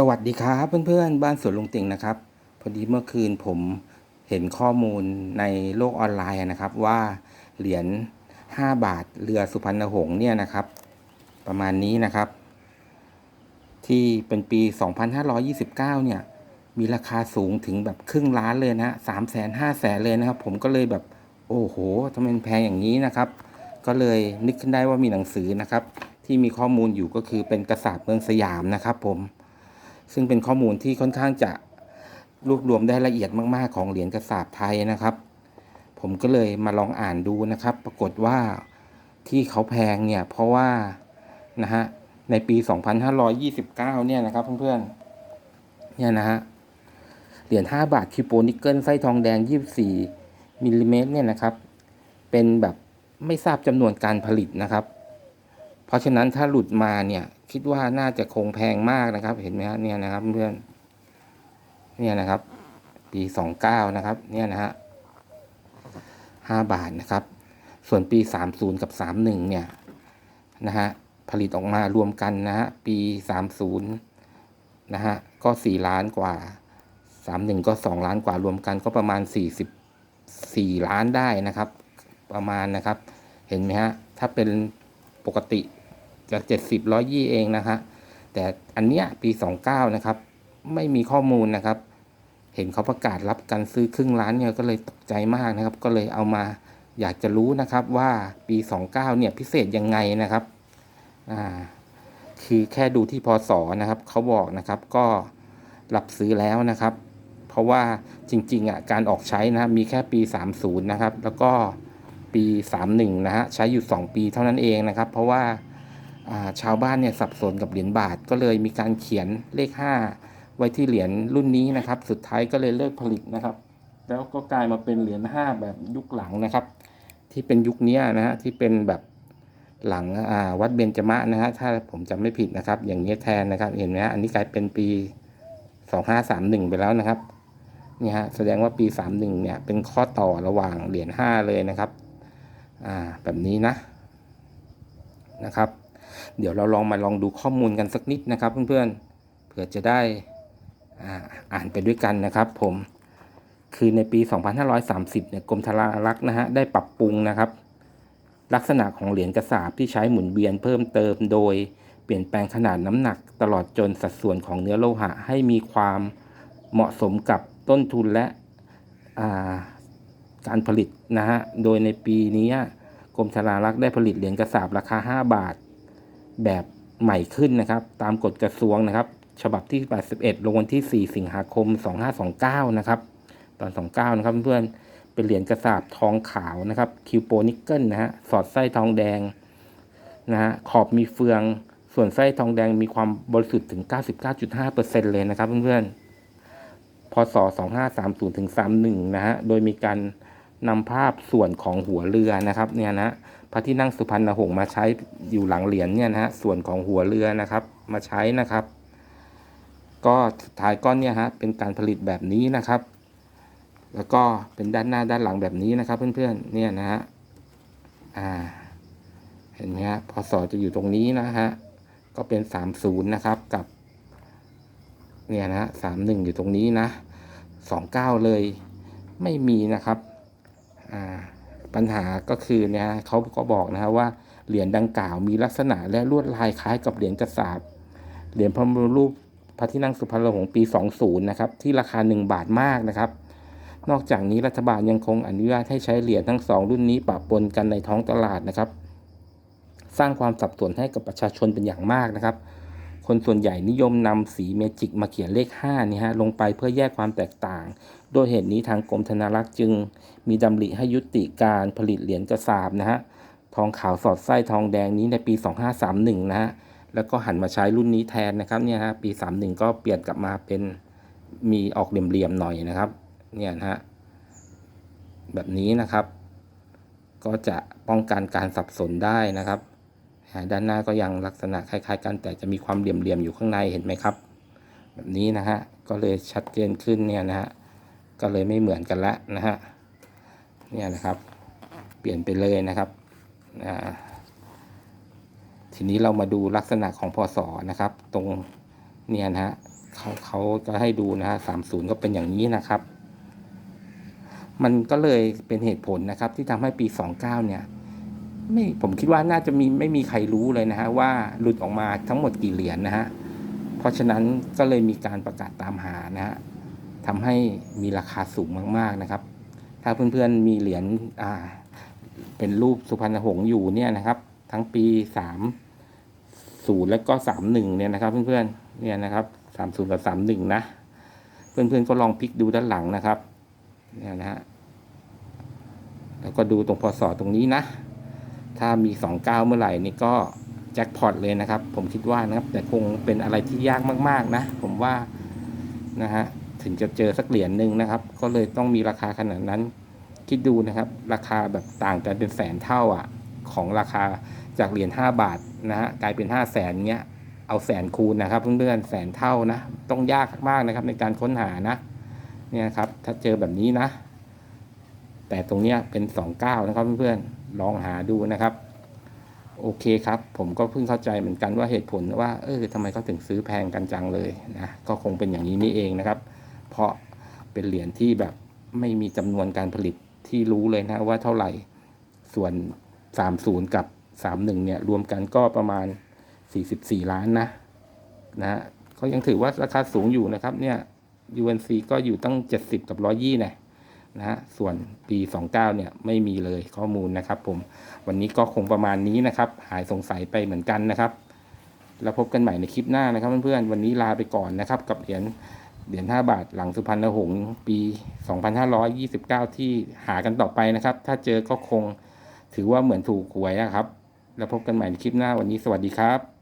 สวัสดีครับเพื่อนๆ บ้านสวนลุงติ่งนะครับ พอดีเมื่อคืนผมเห็นข้อมูลในโลกออนไลน์นะครับ ว่าเหรียญ5บาทเรือสุพรรณหงษ์เนี่ยนะครับ ประมาณนี้นะครับ ที่เป็นปี 2529 เนี่ย มีราคาสูงถึงแบบครึ่งล้านเลยนะสามแสนห้าแสนเลยนะครับ ผมก็เลยแบบโอ้โหทำไมแพงอย่างนี้นะครับ ก็เลยนึกขึ้นได้ว่ามีหนังสือนะครับ ที่มีข้อมูลอยู่ก็คือเป็นกษัตริย์เมืองสยามนะครับ ผม ซึ่งเป็นข้อมูลที่ค่อนข้างจะรวบรวมได้ละเอียดมาก ๆ ของเหรียญกษาปไทยนะครับ ผมก็เลยมาลองอ่านดูนะครับ ปรากฏว่าที่เขาแพงเนี่ยเพราะว่านะฮะในปี 2529 เนี่ยนะครับเพื่อนๆเนี่ยนะฮะเหรียญ5บาทคิวโปนิกเกิลไส้ทองแดง 24มิลลิเมตรเนี่ยนะครับ เป็นแบบไม่ทราบจำนวนการผลิตนะครับ เพราะฉะนั้นถ้าหลุดมาเนี่ย คิดว่าน่าจะคงแพงมากนะครับ เห็นไหมฮะเนี่ยนะครับเพื่อนเนี่ยนะครับ ปีสองเก้านะครับ เนี่ยนะฮะห้าบาทนะครับ ส่วนปีสามศูนย์กับสามหนึ่งเนี่ยนะฮะผลิตออกมารวมกันนะฮะปีสามศูนย์นะฮะก็สี่ล้านกว่าสามหนึ่งก็สองล้านกว่ารวมกันก็ประมาณสี่สิบสี่ล้านได้นะครับ ประมาณนะครับ เห็นไหมฮะถ้าเป็นปกติ จะเจ็ดสิบร้อยยี่เองนะฮะแต่อันเนี้ยปีสองเก้านะครับ ไม่มีข้อมูลนะครับ เห็นเขาประกาศรับการซื้อครึ่งล้านเนี่ยก็เลยตกใจมากนะครับ ก็เลยเอามาอยากจะรู้นะครับว่าปีสองเก้าเนี่ยพิเศษยังไงนะครับอ่าคือแค่ดูที่พศนะครับเขาบอกนะครับก็รับซื้อแล้วนะครับ เพราะว่าจริงๆอะการออกใช้นะมีแค่ปี 30 นะครับ แล้วก็ปี 31 นะฮะใช้อยู่ 2 ปีเท่านั้นเองนะครับ เพราะว่า ชาวบ้านเนี่ยสับสนกับเหรียญบาทก็เลยมีการเขียนเลข 5 ไว้ที่เหรียญรุ่นนี้นะครับ สุดท้ายก็เลยเลิกผลิตนะครับ แล้วก็กลายมาเป็นเหรียญ5แบบยุคหลังนะครับ ที่เป็นยุคนี้นะฮะที่เป็นแบบหลังวัดเบญจมะนะฮะถ้าผมจำไม่ผิดนะครับ อย่างนี้แทนนะครับเห็นไหมฮะอันนี้กลายเป็นปี 2531 ไปแล้วนะครับนี่ฮะแสดงว่าปี 31 เนี่ยเป็นข้อต่อระหว่างเหรียญ5เลยนะครับอ่าแบบนี้นะนะครับ เดี๋ยวเราลองมาลองดูข้อมูลกันสักนิดนะครับ เพื่อนๆ เผื่อจะได้อ่าอ่านไปด้วยกันนะครับผม คือในปี 2530 เนี่ยกรมธนารักษ์นะฮะได้ปรับปรุงนะครับ ลักษณะของเหรียญกระสาบที่ใช้หมุนเวียนเพิ่มเติมโดยเปลี่ยนแปลงขนาดน้ำหนักตลอดจนสัดส่วนของเนื้อโลหะให้มีความเหมาะสมกับต้นทุนและการผลิตนะฮะ โดยในปีนี้กรมธนารักษ์ได้ผลิตเหรียญกระสาบราคา 5 บาท แบบใหม่ขึ้นนะครับ ตามกฎกระทรวงนะครับ ฉบับที่ 81 ลงวันที่ 4 สิงหาคม 2529 นะครับ ตอน 29 นะครับเพื่อนๆเป็นเหรียญกระสาบทองขาวนะครับคิวโปนิกเกิลนะฮะสอดไส้ทองแดงนะฮะขอบมีเฟืองส่วนไส้ทองแดงมีความบริสุทธิ์ถึง 99.5%เลยนะครับเพื่อนๆพศ 2530ถึง31 นะฮะโดยมีการนำภาพส่วนของหัวเรือนะครับเนี่ยนะ พระที่นั่งสุพรรณหงษ์มาใช้อยู่หลังเหรียญเนี่ยนะฮะส่วนของหัวเรือนะครับ มาใช้นะครับ ก็สุดท้ายก้อนเนี่ยฮะเป็นการผลิตแบบนี้นะครับ แล้วก็เป็นด้านหน้าด้านหลังแบบนี้นะครับ เพื่อนๆเนี่ยนะฮะอ่าเห็นไหมฮะพศจะอยู่ตรงนี้นะฮะก็เป็นสามศูนย์นะครับกับเนี่ยนะฮะสามหนึ่งอยู่ตรงนี้นะสองเก้าเลยไม่มีนะครับอ่า ปัญหาก็คือเนี่ยเขาก็บอกนะฮะว่าเหรียญดังกล่าวมีลักษณะและลวดลายคล้ายกับเหรียญกระสาบเหรียญพระบรมรูปพระที่นั่งสุพรรณหงษ์ปี 20 นะครับ ที่ราคา 1 บาทมากนะครับ นอกจากนี้รัฐบาลยังคงอนุญาตให้ใช้เหรียญทั้งสองรุ่นนี้ปะปนกันในท้องตลาดนะครับ สร้างความสับสนให้กับประชาชนเป็นอย่างมากนะครับ คนส่วนใหญ่นิยมนำสีเมจิกมาเขียนเลข5นี่ฮะลงไปเพื่อแยกความแตกต่าง โดยเหตุนี้ทางกรมธนารักษ์จึง มีดำริให้ยุติการผลิตเหรียญกระสาบนะฮะทองขาวสอดไส้ทองแดงนี้ในปี 2531 นะฮะแล้วก็หันมาใช้รุ่นนี้แทนนะครับเนี่ยฮะปี 31 ก็เปลี่ยนกลับมาเป็นมีออกเหลี่ยมๆหน่อยนะครับเนี่ยนะฮะแบบนี้นะครับ ก็จะป้องกันการสับสนได้นะครับ ด้านหน้าก็ยังลักษณะคล้ายๆ กัน แต่จะมีความเหลี่ยมๆอยู่ข้างในเห็นไหมครับ แบบนี้นะฮะก็เลยชัดเจนขึ้นเนี่ยนะฮะก็เลยไม่เหมือนกันละนะฮะเนี่ยนะครับ เปลี่ยนไปเลยนะครับทีนี้เรามาดูลักษณะของพศนะครับ ตรงเนี่ยนะฮะเขาเขาจะให้ดูนะฮะสามศูนย์ก็เป็นอย่างนี้นะครับ มันก็เลยเป็นเหตุผลนะครับที่ทำให้ปีสองเก้าเนี่ย ไม่ผมคิดว่าน่าจะมีไม่มีใครรู้เลยนะฮะว่าหลุดออกมาทั้งหมดกี่เหรียญนะฮะเพราะฉะนั้นก็เลยมีการประกาศตามหานะฮะทำให้มีราคาสูงมาก ๆนะครับ ถ้าเพื่อนๆมีเหรียญอ่า เป็นรูปสุพรรณหงส์อยู่เนี่ยนะครับ ทั้งปีสามศูนย์แล้วก็สามหนึ่งเนี่ยนะครับ เพื่อนๆเนี่ยนะครับสามศูนย์กับสามหนึ่งนะ เพื่อนๆก็ลองพลิกดูด้านหลังนะครับเนี่ยนะฮะแล้วก็ดูตรงพศตรงนี้นะ ถ้ามีสองเก้าเมื่อไหร่นี่ก็แจ็คพอตเลยนะครับ ผมคิดว่านะครับ แต่คงเป็นอะไรที่ยากมากๆนะ ผมว่านะฮะถึงจะเจอสักเหรียญหนึ่งนะครับ ก็เลยต้องมีราคาขนาดนั้น คิดดูนะครับ ราคาแบบต่างกันเป็นแสนเท่าอะ ของราคาจากเหรียญ5บาทนะฮะกลายเป็น5 0 0แสนเงี้ยเอาแสนคูณนะครับเพื่อนๆแสนเท่านะ ต้องยากมากนะครับในการค้นหานะ เนี่ยครับ ถ้าเจอแบบนี้นะ แต่ตรงเนี้ยเป็นสองเก้านะครับเพื่อนๆลองหาดูนะครับ โอเคครับ ผมก็เพิ่งเข้าใจเหมือนกันว่าเหตุผลว่าเออทำไมเขาถึงซื้อแพงกันจังเลยนะก็คงเป็นอย่างนี้นี่เองนะครับ เพราะเป็นเหรียญที่แบบไม่มีจำนวนการผลิตที่รู้เลยนะว่าเท่าไหร่ ส่วน 30 กับ 31 เนี่ยรวมกันก็ประมาณ 44 ล้านนะนะฮะก็ยังถือว่าราคาสูงอยู่นะครับเนี่ย UNC ก็อยู่ตั้ง 70 กับ 120นะ นะฮะส่วนปี 29 เนี่ยไม่มีเลยข้อมูลนะครับผมวันนี้ก็คงประมาณนี้นะครับ หายสงสัยไปเหมือนกันนะครับ แล้วพบกันใหม่ในคลิปหน้านะครับเพื่อนๆวันนี้ลาไปก่อนนะครับ กับเหรียญเหรียญ5บาทหลังสุพรรณหงษ์ปี 2529 ที่หากันต่อไปนะครับ ถ้าเจอก็คงถือว่าเหมือนถูกหวยนะครับ แล้วพบกันใหม่ในคลิปหน้าวันนี้สวัสดีครับ